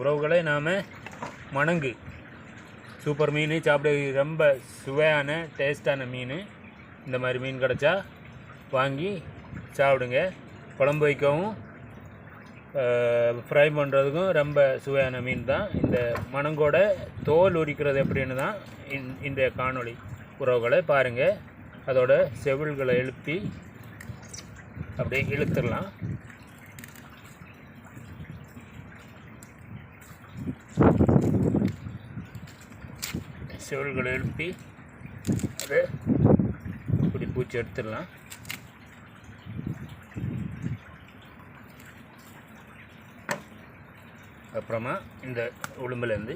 உறவுகளை நாம் மணங்கு. சூப்பர் மீன் சாப்பிட ரொம்ப சுவையான டேஸ்டான மீன். இந்த மாதிரி மீன் கிடச்சா வாங்கி சாப்பிடுங்க. குழம்பு வைக்கவும் ஃப்ரை பண்ணுறதுக்கும் ரொம்ப சுவையான மீன் தான். இந்த மணங்கோட தோல் உரிக்கிறது எப்படின்னு தான் இன் இந்த காணொளி. உறவுகளை பாருங்கள் அதோட செவில்களை எழுப்பி அப்படியே இழுத்துடலாம். செவல்களை எழுப்பி அதை இப்படி பூச்சி எடுத்துடலாம். அப்புறமா இந்த உளும்புலேருந்து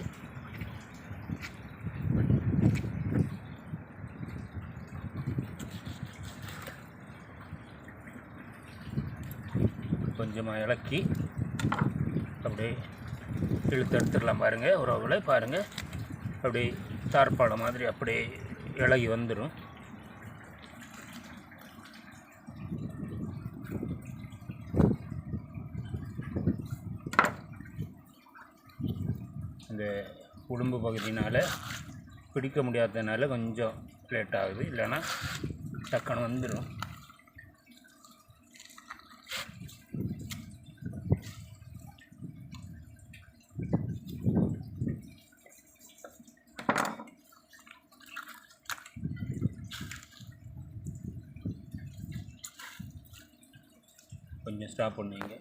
கொஞ்சமாக இலக்கி அப்படியே இழுத்து எடுத்துடலாம் பாருங்கள் உறவுகளை பாருங்கள் அப்படியே தார்பாலை மாதிரி அப்படியே இலகி வந்துடும் இந்த உடும்பு பகுதினால் பிடிக்க முடியாததுனால கொஞ்சம் லேட் ஆகுது. இல்லைன்னா டக்குன்னு வந்துடும் கொஞ்சம் ஸ்டாப் பண்ணுவீங்க